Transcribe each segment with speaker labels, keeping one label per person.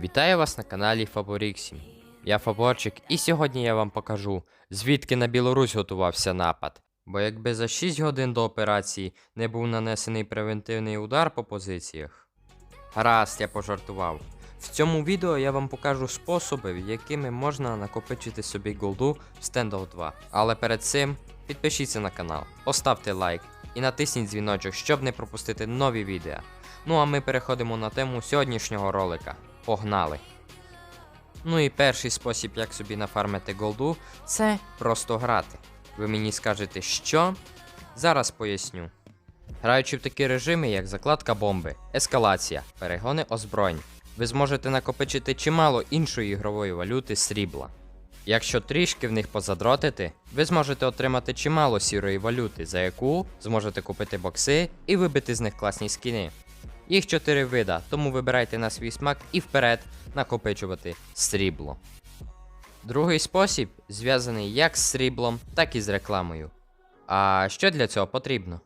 Speaker 1: Вітаю вас на каналі Фаборіксім. Я Фаборчик, і сьогодні я вам покажу, звідки на Білорусь готувався напад. Бо якби за 6 годин до операції не був нанесений превентивний удар по позиціях. Гаразд, я пожартував. В цьому відео я вам покажу способи, якими можна накопичити собі голду в Standoff 2. Але перед цим підпишіться на канал, поставте лайк і натисніть дзвіночок, щоб не пропустити нові відео. Ну а ми переходимо на тему сьогоднішнього ролика. Погнали! Ну і перший спосіб, як собі нафармити голду, це просто грати. Ви мені скажете, що? Зараз поясню. Граючи в такі режими, як закладка бомби, ескалація, перегони озброєнь, ви зможете накопичити чимало іншої ігрової валюти срібла. Якщо трішки в них позадротити, ви зможете отримати чимало сірої валюти, за яку зможете купити бокси і вибити з них класні скіни. Їх 4 вида, тому вибирайте на свій смак і вперед накопичувати срібло. Другий спосіб зв'язаний як з сріблом, так і з рекламою. А що для цього потрібно?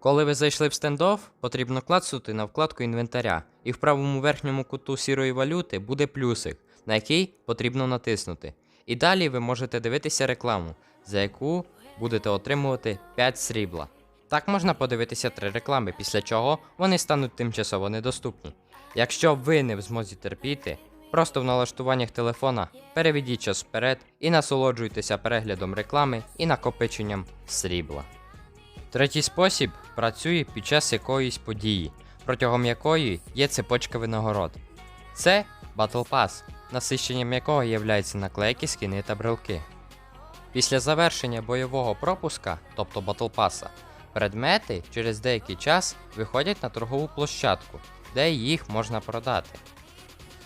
Speaker 1: Коли ви зайшли в стендофф, потрібно клацнути на вкладку інвентаря, і в правому верхньому куту сірої валюти буде плюсик, на який потрібно натиснути. І далі ви можете дивитися рекламу, за яку будете отримувати 5 срібла. Так можна подивитися три реклами, після чого вони стануть тимчасово недоступні. Якщо ви не в змозі терпіти, просто в налаштуваннях телефона переведіть час вперед і насолоджуйтеся переглядом реклами і накопиченням срібла. Третій спосіб працює під час якоїсь події, протягом якої є цепочка винагород. Це Battle Pass, насищенням якого являються наклейки, скини та брелки. Після завершення бойового пропуска, тобто Battle Pass, предмети через деякий час виходять на торгову площадку, де їх можна продати.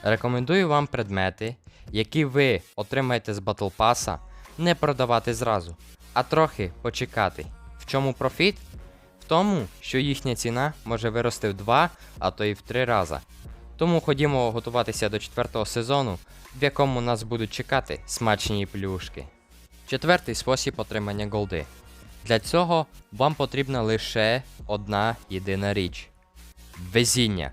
Speaker 1: Рекомендую вам предмети, які ви отримаєте з Battle Pass, не продавати зразу, а трохи почекати. В чому профіт? В тому, що їхня ціна може вирости в 2, а то й в 3 рази. Тому ходімо готуватися до четвертого сезону, в якому нас будуть чекати смачні плюшки. Четвертий спосіб отримання голди. Для цього вам потрібна лише одна єдина річ везіння.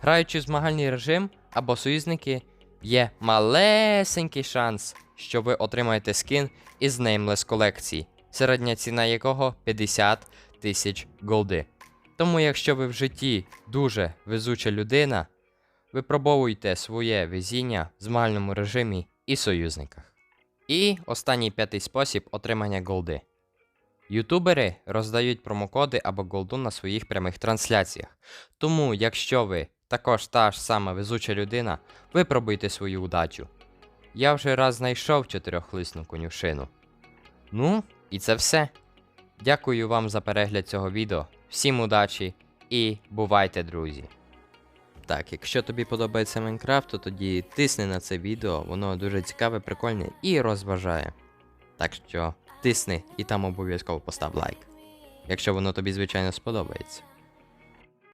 Speaker 1: Граючи в змагальний режим або союзники, є малесенький шанс, що ви отримаєте скін із Nameless колекції, середня ціна якого 50 тисяч голди. Тому, якщо ви в житті дуже везуча людина, випробовуйте своє везіння в змагальному режимі і союзниках. І останній п'ятий спосіб отримання голди. Ютубери роздають промокоди або голду на своїх прямих трансляціях. Тому, якщо ви також та ж сама везуча людина, випробуйте свою удачу. Я вже раз знайшов чотирьохлисну конюшину. Ну, і це все. Дякую вам за перегляд цього відео. Всім удачі і бувайте, друзі! Так, якщо тобі подобається Майнкрафт, то тоді тисни на це відео, воно дуже цікаве, прикольне і розважає. Так що тисни і там обов'язково постав лайк. Якщо воно тобі, звичайно, сподобається.